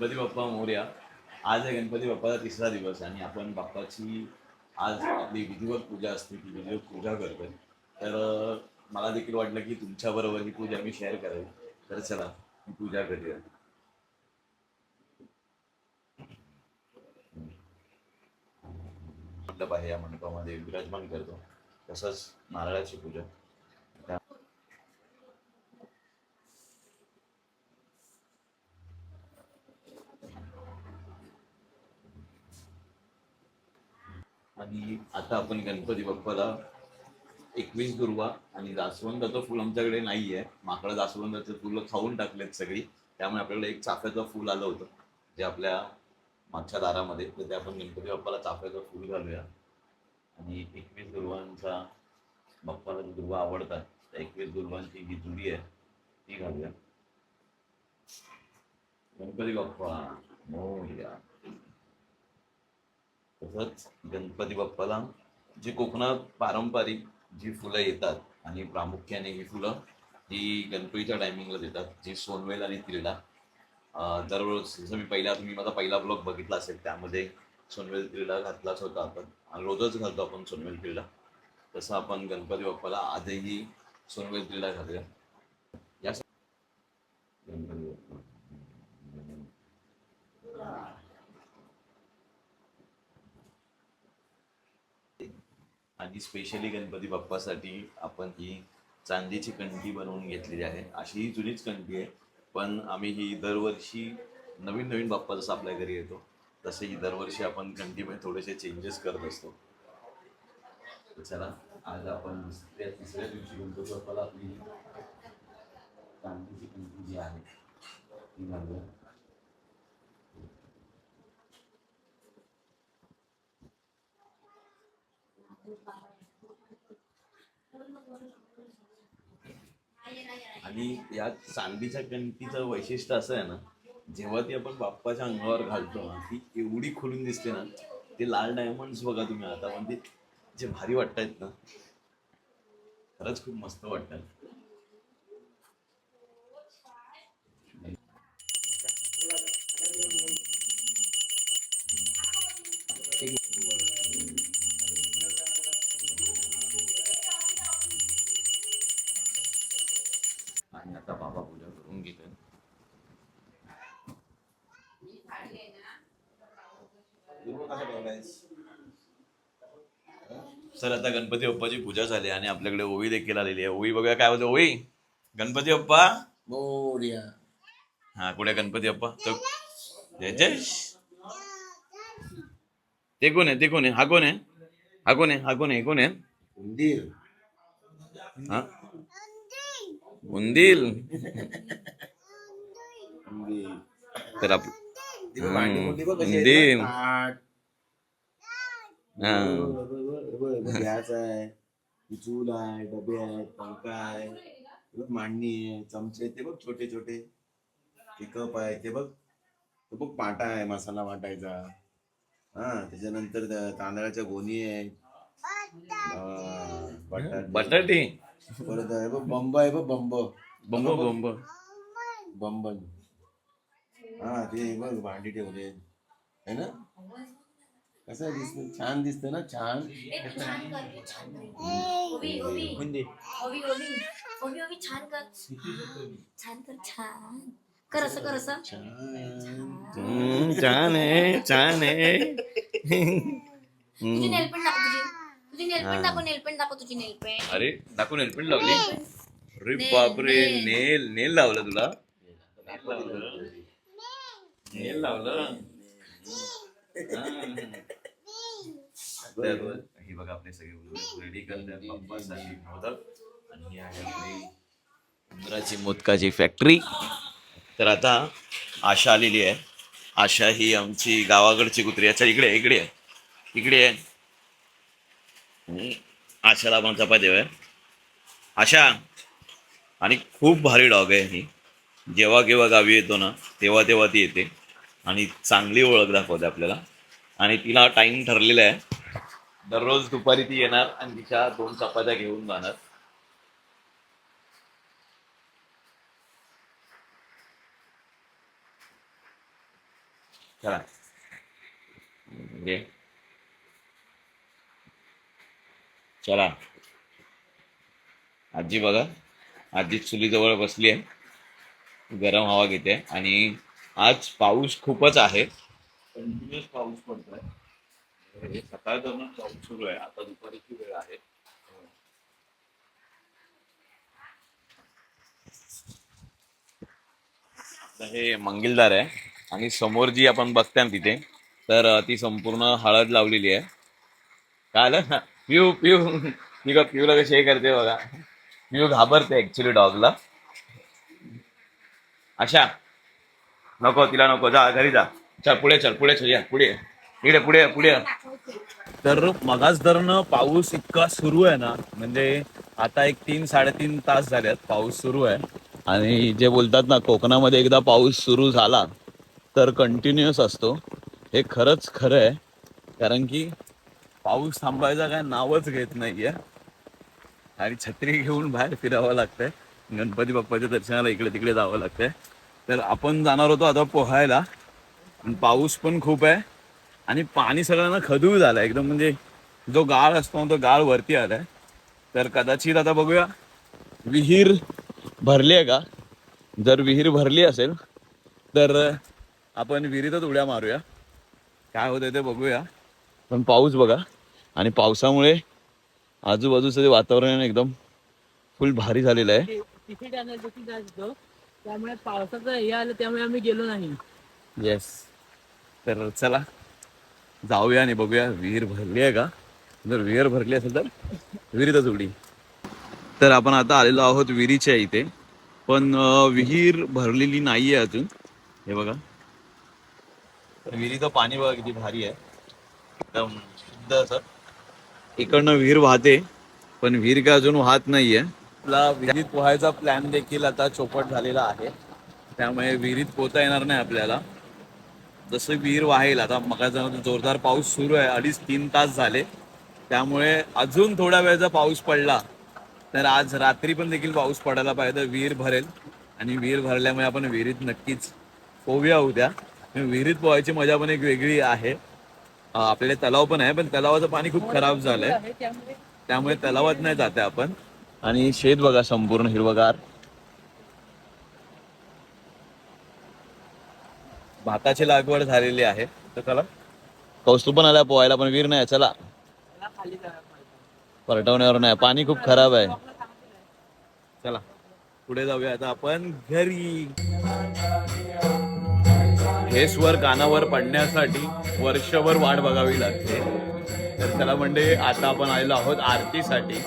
गणपती बाप्पा मोर्या. आज आहे गणपती बाप्पाचा तिसरा दिवस आणि आपण बाप्पाची आज आपली विधिवत पूजा असते ती विधिवत पूजा करतोय. तर मला देखील वाटलं की तुमच्याबरोबर ही पूजा मी शेअर करावी तर चला मी पूजा करूया. मंडप आहे या मंडपामध्ये विराजमान करतो. तसंच नारळाची पूजा त्या- आणि आता आपण गणपती बाप्पाला एकवीस दुर्वा आणि जास्वंदाचं फुल आमच्याकडे नाही आहे माकडं जास्वंदाचं फुलं खाऊन टाकलेत सगळी. त्यामुळे आपल्याला एक चाफ्याचं फुल आलं होतं जे आपल्या मागच्या दारामध्ये. तर ते आपण गणपती बाप्पाला चाफ्याचं फुल घालूया. आणि एकवीस दुर्वांचा बाप्पाला दुर्वा आवडतात त्या एकवीस दुर्वांची जी जुडी आहे ती घालूया. गणपती बाप्पा मोरया. तसंच गणपती बाप्पाला जी कोकणात पारंपरिक जी फुलं येतात आणि प्रामुख्याने ही फुलं ही गणपतीच्या टायमिंगला देतात जी सोनवेल आणि तिरडा. दररोज जसं मी पहिला तुम्ही माझा पहिला ब्लॉग बघितला असेल त्यामध्ये सोनवेल तिरडा घातलाच होता आपण. आणि रोजच घालतो आपण सोनवेल तिरडा. तसं आपण गणपती बाप्पाला आजही सोनवेल तिरडा घालूया या गणपती बाप्पा आणि स्पेशली गणपती बाप्पासाठी आपण ही चांदीची कंठी बनवून घेतलेली आहे. अशी ही जुनीच कंठी आहे पण आम्ही ही दरवर्षी नवीन नवीन बाप्पा जसं आपल्या घरी येतो तसे ही दरवर्षी आपण कंठीमध्ये थोडेसे चेंजेस करत असतो. चला आज आपण दुसऱ्या तिसऱ्या दिवशी गणपती बाप्पाला आपली चांदीची कंठी जी आहे ती घालूया. आणि या चांदीच्या कणकीचं वैशिष्ट्य असं आहे ना जेव्हा ती आपण बाप्पाच्या अंगावर घालतो ना ती एवढी खुलून दिसते ना ते लाल डायमंड्स बघा तुम्ही आता म्हणजे जे भारी वाटतायत ना खरंच खूप मस्त वाटतात. आणि सर आता गणपती बाप्पाची पूजा झाली आणि आपल्याकडे ओवी देखील आलेली आहे. ओवी बघूया काय होतं ओवी गणपती बाप्पा? मोर्या. हा कुठे गणपती बाप्पा? तो जयेश? ते कोण आहे? ते कोण आहे? हा कोण आहे? हा कोण आहे? हा कोण आहे? कोण आहे? उंदीर. हा? उंदील तर आप ती गॅस आहे ही चूल आहे डबे आहेत पंखा आहे ते बघ मांडणी आहे चमचे ते बघ छोटे छोटे. ते कप आहे ते बघ. तो बघ पाटा आहे मसाला वाटायचा. हा त्याच्यानंतर त्या तांदळाच्या गोणी आहेत. हा, बटाटे. बटाटे. परत आहे बघ बंब आहे बघ बंब. बंब बंब. बंबन. हा ते बघ भांडी ठेवले है ना? कसं दिसत? छान दिसत ना? छान. छान कर छान कर. ओवी ओवी. ओवी ओवी. ओवी ओवी छान कर. छान कर छान. कर असं कर असं. छान. आहे छान आहे. तुझी नेलपेंट दाखव तुझी. तुझी नेलपेंट. दाखव नेलपेंट दाखव तुझी नेलपेंट अरे दाखवून हेल्पेंट लावली. अरे नेल, बापरे नेल. नेल नेल लावलं तुला. नेल लावलं. तर ही बघा आपले सगळे रेडी करतात बाप्पासाठी मोदक आणि ही आहे आपली उंदराची मोदकाची फॅक्टरी तर आता आशा आलेली आहे. आशा ही आमची गावाकडची कुत्री अच्छा इकडे आहे, इकडे आहे. इकडे आहे. आणि आशाला आपण चपाती आहे आशा आणि खूप भारी डॉग आहे ही. जेव्हा केव्हा गावी येतो ना तेव्हा तेव्हा ती येते. आणि चांगली ओळख दाखवते आपल्याला. आणि तिला टाइम ठरलेला आहे. दररोज दुपारी ती येणार आणि तिच्या दोन चपात्या घेऊन जाणार. चला. म्हणजे चला. आजी बघा आजी चुलीजवळ बसली आहे. गरम हवा घेते आणि आज पाऊस खूपच आहे. कंटिन्युअस पाऊस पडतोय. सकाळपासून पाऊस सुरू आहे. आता दुपारीची वेळ आहे. हे मंगिलदार आहे आणि समोर जी आपण बघताय ना तिथे तर ती संपूर्ण हळद लावलेली आहे. काय आलं? पिऊ पिऊ. मी का पिऊला कशी हे करते बघा. पिऊ घाबरते ऍक्च्युली डॉगला अशा नको तिला नको. जा घरी जा. चल पुढे चल पुढे चल या पुढे. इकडे पुढे पुढे. तर मगाच धरण पाऊस इतका सुरू आहे ना म्हणजे आता एक तीन साडेतीन तास झाल्यात पाऊस सुरू आहे. आणि जे बोलतात ना कोकणामध्ये एकदा पाऊस सुरू झाला तर कंटिन्युअस असतो. हे खरंच खरं आहे कारण की पाऊस थांबायचा काय नावच घेत नाहीये. आणि छत्री घेऊन बाहेर फिरावं लागतंय. गणपती बाप्पाच्या दर्शनाला इकडे तिकडे जावं लागतंय. तर आपण जाणार होतो आता पोहायला. पाऊस पण खूप आहे. आणि पाणी सगळ्यांना खदूळ झालं एकदम म्हणजे जो गाळ असतो तो गाळ वरती आलाय. तर कदाचित आता बघूया. विहीर भरली आहे का? जर विहीर भरली असेल तर आपण विहिरीतच उड्या मारूया. काय होतंय ते बघूया. पण पाऊस बघा. आणि पावसामुळे आजूबाजूचं जे वातावरण एकदम फुल भारी झालेलं आहे. त्यामुळे पावसाचं हे आलं त्यामुळे आम्ही गेलो नाही. येस तर चला. जाऊया आणि बघूया विहीर भरली आहे का? जर विहीर भरली असेल तर विहिरीतच उडी. तर आपण आता आलेलो आहोत विहिरीच्या इथे. पण विहीर भरलेली नाहीये अजून. हे बघा. तर विहिरीचं पाणी बघा किती भारी आहे. एकदम शुद्ध असं. इकडनं विहीर वाहते पण विहीर काय अजून वाहत नाहीये. आपला विहिरीत पोहायचा प्लॅन देखील आता चोपट झालेला आहे. त्यामुळे विहिरीत पोहता येणार नाही आपल्याला. जसं विहीर वाहेल आता मग जोरदार पाऊस सुरू आहे अडीच तीन तास झाले. त्यामुळे अजून थोड्या वेळचा पाऊस पडला तर आज रात्री पण देखील पाऊस पडायला पाहिजे तर विहीर भरेल. आणि विहीर भरल्यामुळे आपण विहिरीत नक्कीच पोहूया उद्या. विहिरीत पोहायची मजा पण एक वेगळी आहे. आपल्याकडे तलाव पण आहे पण तलावाचं पाणी खूप खराब झालंय. आहे त्यामुळे त्यामुळे तलावात नाही जाते आपण. आणि शेत बघा संपूर्ण हिरवगार. भाताची लागवड झालेली आहे. तर चला. कौस्तुभ पण आला पोहायला पण वीर नाही चला. त्याला. परटवण्यावर नाही पाणी खूप खराब आहे. चला. पुढे जाऊया. आता आपण घरी. हे स्वर कानावर पडण्यासाठी वर्षभर वाट बघावी लागते. तर चला म्हणजे आता आपण आलेलो आहोत आरतीसाठी.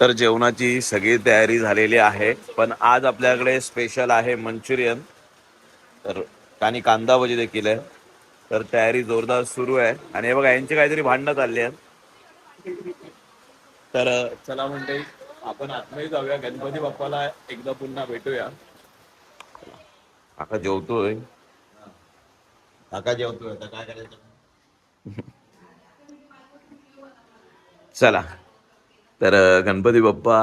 तर जेवणाची सगळी तयारी झालेली आहे पण आज आपल्याकडे स्पेशल आहे मंचुरियन. तर आणि कांदा भजी देखील आहे. तर तयारी जोरदार सुरू आहे. आणि हे बघा यांची काहीतरी भांडणं चालली आहेत. तर चला म्हणते. आपण आतमध्ये जाऊया. गणपती बाप्पाला एकदा पुन्हा भेटूया. आता जेवतोय? काका जेवतोय. आता काय करायचं? चला. तर गणपती बाप्पा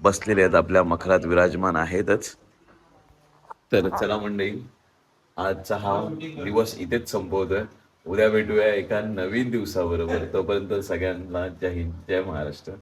बसलेले आहेत. आपल्या मखरात विराजमान आहेतच. तर चला मंडळी आजचा हा दिवस इथेच संपवतोय. उद्या भेटूया एका नवीन दिवसाबरोबर. तोपर्यंत सगळ्यांना जय हिंद जय महाराष्ट्र.